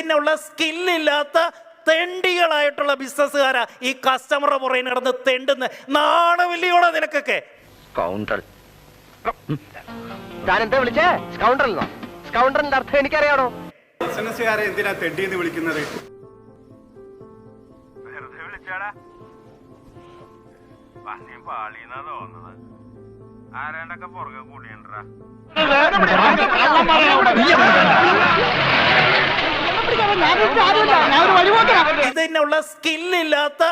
ഇതിനുള്ള സ്കില്ലില്ലാത്ത തെണ്ടികളായിട്ടുള്ള ബിസിനസ്സുകാരാ ഈ കസ്റ്റമറുടെ പുറകെ നടന്ന് തെണ്ടുന്ന. നാണമില്ലയോടെ നിനക്കൊക്കെ? കൗണ്ടർ താൻ എന്താ വിളിച്ചേ സ്കൗണ്ടറിൽ സ്കൗണ്ടറിന്റെ അർത്ഥം എനിക്കറിയാണോ ബിസിനസ്സുകാരെ എന്തിനാ തെണ്ടിയെന്ന് വിളിക്കുന്നത്? വെറുതെ വിളിച്ചാടാ. പന്നി പാളിന്നാ തോന്നുന്നത്. ആരാണ്ടൊക്കെ പുറകെ കൂടിയണ്ടാ ഇതിനുള്ള സ്കില്ലില്ലാത്ത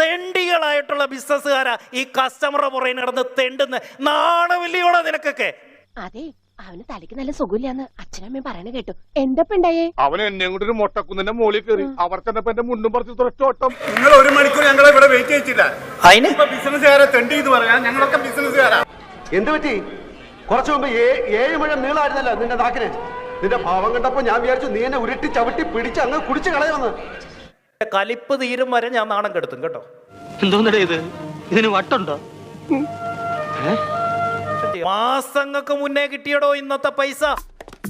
തെണ്ടികളായിട്ടുള്ള ബിസിനസ്സുകാരാ ഈ കസ്റ്റമറുടെ പുറകെ നടന്ന് തെണ്ടുന്ന നാണമില്ലയോടെ നിനക്കൊക്കെ? അതെ അവന് തലയ്ക്ക് നല്ല സുഖമില്ലാന്ന് അച്ഛനമ്മയും പറയണ കേട്ടു. എന്തപ്പണ്ടായേ അവൻ എന്നെ കൊണ്ട് ഒരു മൊട്ടക്കുന്നിന്റെ മുകളിൽ കയറി. അവർ ചെന്നപ്പോ എന്റെ മുണ്ടും പറിച്ച് തുറച്ചോട്ടം നിങ്ങൾ ഒരു മണിക്കൂർ ഞങ്ങളെ ഇവിടെ വെയിറ്റ് ചെയ്യിച്ചില്ല അതിന്? ബിസിനസ്സുകാരെ തെണ്ടി എന്ന് പറയാം. ഞങ്ങളൊക്കെ ബിസിനസ്സുകാരാ എന്ത് പറ്റി? കുറച്ചു മുമ്പ് ഏഴ് മഴ നീളായിരുന്നല്ലോ നിന്റെ നാക്കിന്. നിന്റെ ഭാവം കണ്ടപ്പോ ഞാൻ വിചാരിച്ചു നീ എന്നെ ഉരുട്ടി ചവിട്ടി പിടിച്ച് അങ്ങ് കുടിച്ചു കളയുമെന്ന് കലിപ്പ് തീരും വരെ ഞാൻ നാണം കെടുത്തും കേട്ടോ? എന്തോന്നടേ ഇത്? ഇതിന് വട്ടുണ്ടോ? മാസങ്ങൾക്ക് മുന്നേ കിട്ടിയടോ ഇന്നത്തെ പൈസ?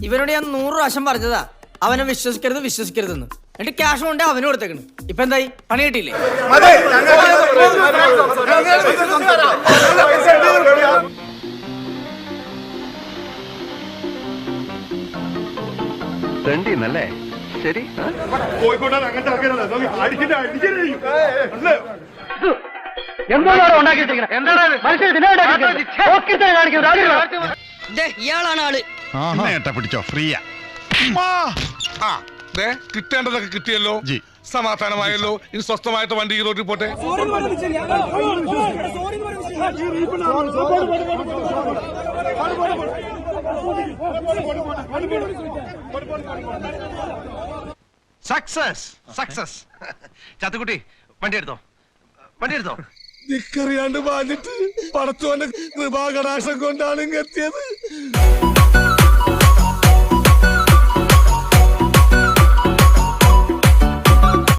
ഇവനോട് ഞാൻ നൂറ് പ്രാവശ്യം പറഞ്ഞതാ. അവനെ വിശ്വസിക്കരുത് വിശ്വസിക്കരുതെന്ന്. എന്നിട്ട് ക്യാഷ് കൊണ്ട് അവന് കൊടുത്തേക്കണ്. ഇപ്പൊ എന്തായി? പണി കിട്ടിയില്ലേ? രണ്ടീന്നല്ലേ ശരി കോഴിക്കോട്ടാണ് അങ്ങനത്തെ ഇയാളാണ് ആൾ പിടിച്ചോ ഫ്രീയാ ആ ദേ കിട്ടേണ്ടതൊക്കെ കിട്ടിയല്ലോ സമാധാനമായല്ലോ ഇനി സ്വസ്ഥമായിട്ട് വണ്ടി ഈ റോഡിൽ പോട്ടെ സക്സസ് സക്സസ് ചാത്തുക്കുട്ടി വണ്ടി എടുത്തോ? വണ്ടി എടുത്തോ? നിക്കറിയാണ്ട് പാഞ്ഞിട്ട് പടത്തോന്റെ കൃപാകടാശം കൊണ്ടാണ് ഇങ്ങ് എത്തിയത്.